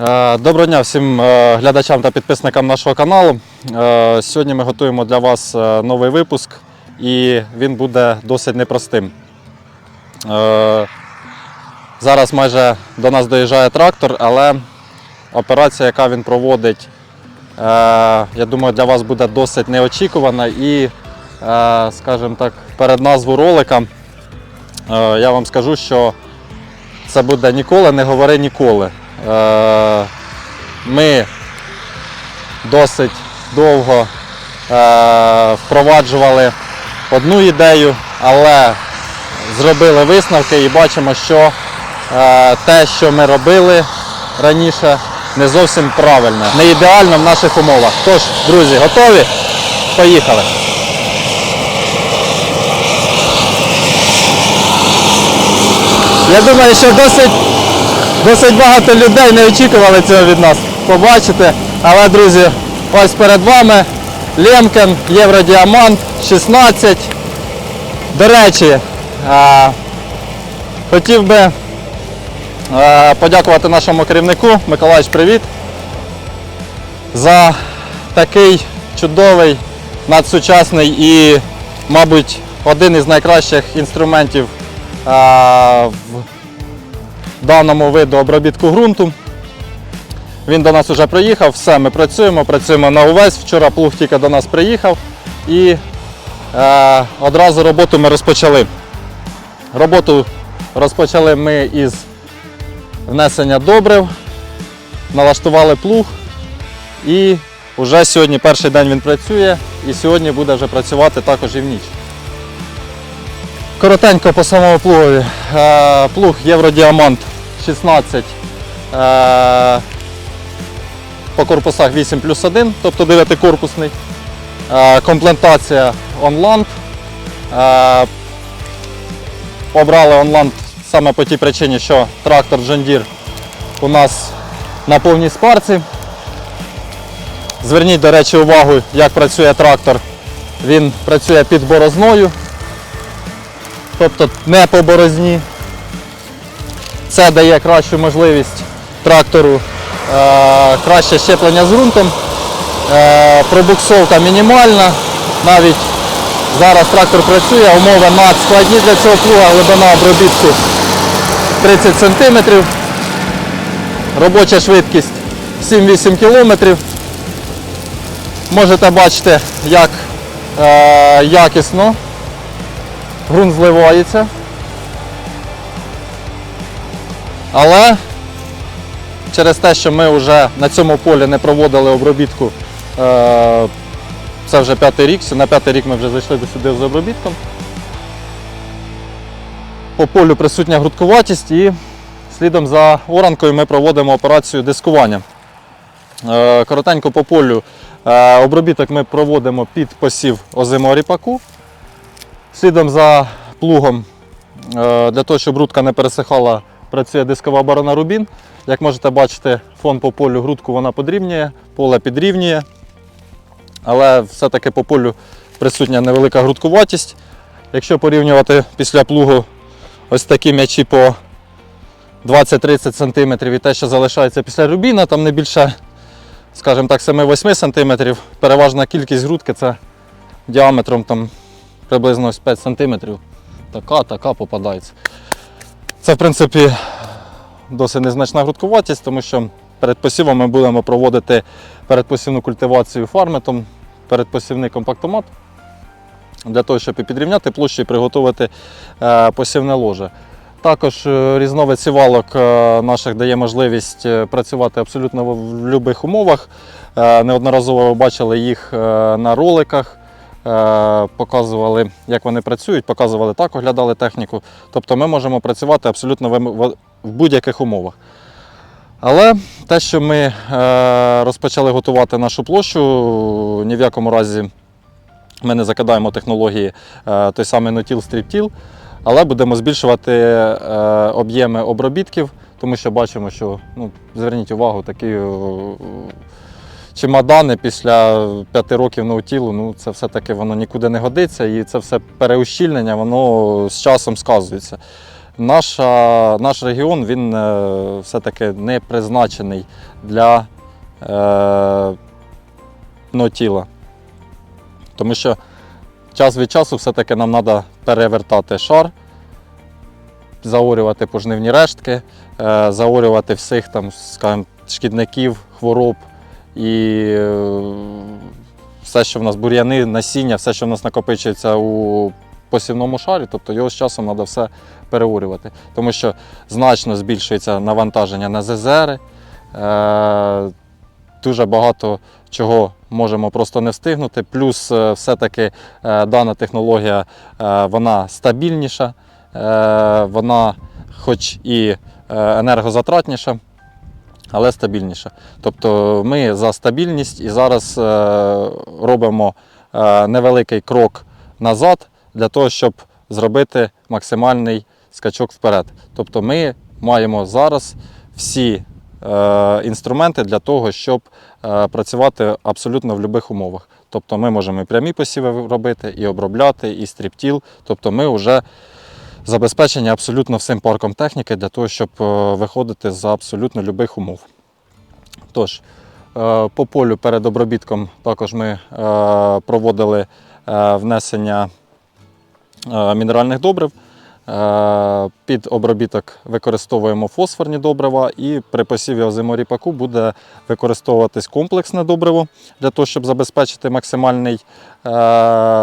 Е, Доброго дня всім е, глядачам та підписникам нашого каналу. Е, Сьогодні ми готуємо для вас новий випуск і він буде досить непростим. Зараз майже до нас доїжджає трактор, але операція, яка він проводить, я думаю, для вас буде досить неочікувана і, скажімо так, перед назву ролика я вам скажу, що це буде ніколи не говори ніколи. Е, Ми досить довго е, впроваджували одну ідею, але зробили висновки і бачимо, що е, те, що ми робили раніше, не зовсім правильно, не ідеально в наших умовах. Тож, друзі, готові? Поїхали! Я думаю, що досить, досить багато людей не очікували цього від нас побачити. Але, друзі, ось перед вами Лемкен, Євродіамант 16. До речі, хотів би подякувати нашому керівнику. Миколаївич, привіт. За такий чудовий, надсучасний і, мабуть, один із найкращих інструментів а, в даному виду обробітку ґрунту. Він до нас вже приїхав, все, ми працюємо, працюємо на увесь. Вчора плуг тільки до нас приїхав і е, одразу роботу ми розпочали. Роботу розпочали ми із внесення добрив, налаштували плуг і вже сьогодні перший день він працює і сьогодні буде вже працювати також і в ніч. Коротенько по самому плугові. Е, Плуг Євродіамант 16. е, По корпусах 8 плюс 1, тобто 9-корпусний. Е, Комплектація онланд. Е, Обрали онланд саме по тій причині, що трактор John у нас на повній спарці. Зверніть, до речі, увагу, як працює трактор. Він працює під борозною тобто не по борозні. Це дає кращу можливість трактору е, краще щеплення з ґрунтом. Е, пробуксовка мінімальна. Навіть зараз трактор працює, умови надскладні для цього плуга, глибина обробітку 30 см. Робоча швидкість 7-8 км. Можете бачити, як е, якісно ґрунт зливається. Але через те, що ми вже на цьому полі не проводили обробітку, е, це вже п'ятий рік, на п'ятий рік ми вже зайшли до сюди з обробітком. По полю присутня грудкуватість і слідом за оранкою ми проводимо операцію дискування. Е, Коротенько по полю е, обробіток ми проводимо під посів озимого ріпаку. Слідом за плугом, для того, щоб грудка не пересихала, працює дискова оборона Рубін. Як можете бачити, фон по полю грудку вона подрівнює, поле підрівнює. Але все-таки по полю присутня невелика грудкуватість. Якщо порівнювати після плугу ось такі м'ячі по 20-30 см і те, що залишається після рубіна, там не більше, скажімо так, 7-8 см. Переважна кількість грудки це діаметром там, приблизно ось 5 см. Така, така попадається. Це, в принципі, досить незначна грудкуватість, тому що перед посівом ми будемо проводити передпосівну культивацію фарметом, передпосівний компактомат для того, щоб підрівняти площу і приготувати е, посівне ложе. Також е, різновид сівалок е, наших дає можливість працювати абсолютно в будь-яких умовах. Неодноразово ви бачили їх на роликах, показували, як вони працюють, показували так, оглядали техніку. Тобто ми можемо працювати абсолютно в будь-яких умовах. Але те, що ми е, розпочали готувати нашу площу, ні в якому разі ми не закидаємо технології е, той самий нотіл стріптіл, але будемо збільшувати е, об'єми обробітків, тому що бачимо, що ну, зверніть увагу, такі е, чемодани після 5 років ноутілу, ну це все-таки воно нікуди не годиться, і це все переущільнення, воно з часом сказується. Наша, наш регіон він е, все-таки не призначений для е, ну, тіла. Тому що час від часу все-таки нам треба перевертати шар, заорювати пожнивні рештки, е, заорювати всіх там, скажімо, шкідників, хвороб і е, все, що в нас бур'яни, насіння, все, що в нас накопичується у посівному шарі, тобто його з часом треба все переорювати. Тому що значно збільшується навантаження на ЗЗРи. Е, дуже багато чого можемо просто не встигнути. Плюс е, все-таки дана технологія вона стабільніша, вона хоч і енергозатратніша, але стабільніша. Тобто ми за стабільність і зараз е, робимо е, невеликий крок назад для того, щоб зробити максимальний скачок вперед. Тобто ми маємо зараз всі е, інструменти для того, щоб працювати абсолютно в будь-яких умовах. Тобто ми можемо і прямі посіви робити, і обробляти, і стріптіл. Тобто ми вже забезпечені абсолютно всім парком техніки для того, щоб е, виходити за абсолютно будь-яких умов. Тож, е, по полю перед обробітком також ми е, проводили внесення мінеральних добрив. Під обробіток використовуємо фосфорні добрива і при посіві озиморіпаку буде використовуватись комплексне добриво для того, щоб забезпечити максимальний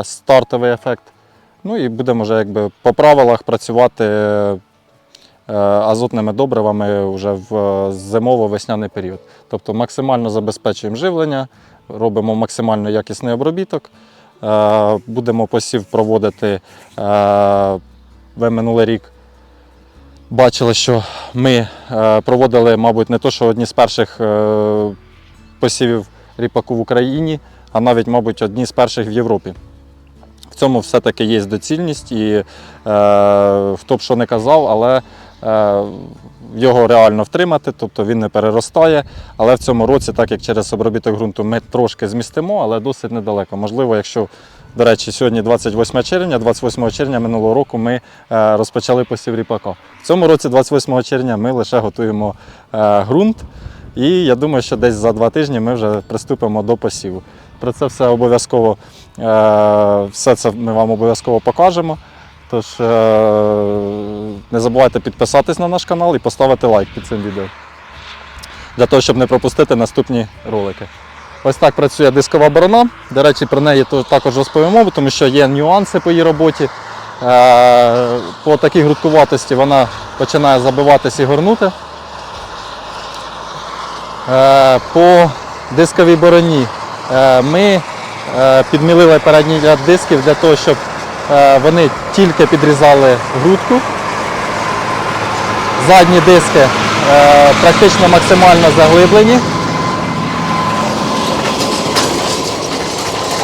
стартовий ефект. Ну і будемо вже якби по правилах працювати е, азотними добривами вже в е, зимово-весняний період. Тобто максимально забезпечуємо живлення, робимо максимально якісний обробіток. Е, Будемо посів проводити е, ви минулий рік. Бачили, що ми е, проводили, мабуть, не то, що одні з перших е, посівів ріпаку в Україні, а навіть, мабуть, одні з перших в Європі. В цьому все-таки є доцільність, і е, хто б що не казав, але е, його реально втримати, тобто він не переростає. Але в цьому році, так як через обробіток ґрунту ми трошки змістимо, але досить недалеко. Можливо, якщо, до речі, сьогодні 28 червня, 28 червня минулого року ми е, розпочали посів ріпака. В цьому році, 28 червня, ми лише готуємо е, ґрунт. І я думаю, що десь за два тижні ми вже приступимо до посіву. Про це все обов'язково, е, все це ми вам обов'язково покажемо. Тож е, не забувайте підписатись на наш канал і поставити лайк під цим відео. Для того, щоб не пропустити наступні ролики. Ось так працює дискова борона. До речі, про неї також розповімо, тому що є нюанси по її роботі. Е, По такій грудкуватості вона починає забиватись і горнути. По дисковій бороні ми е, підмілили передній ряд дисків для того, щоб е, вони тільки підрізали грудку. Задні диски е, практично максимально заглиблені.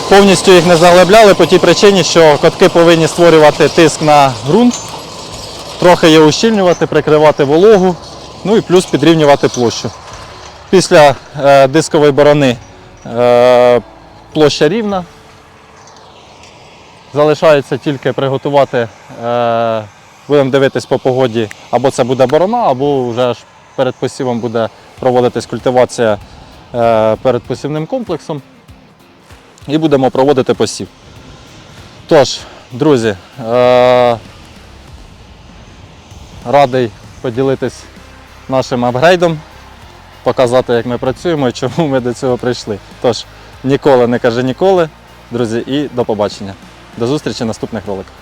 Повністю їх не заглибляли по тій причині, що котки повинні створювати тиск на ґрунт, трохи його ущільнювати, прикривати вологу, ну і плюс підрівнювати площу. Після е, дискової борони е, площа рівна. Залишається тільки приготувати, е, будемо дивитись по погоді, або це буде борона, або вже ж перед посівом буде проводитись культивація е, перед посівним комплексом. І будемо проводити посів. Тож, друзі, е, радий поділитись нашим апгрейдом показати, як ми працюємо і чому ми до цього прийшли. Тож, ніколи не кажи ніколи, друзі, і до побачення. До зустрічі в наступних роликах.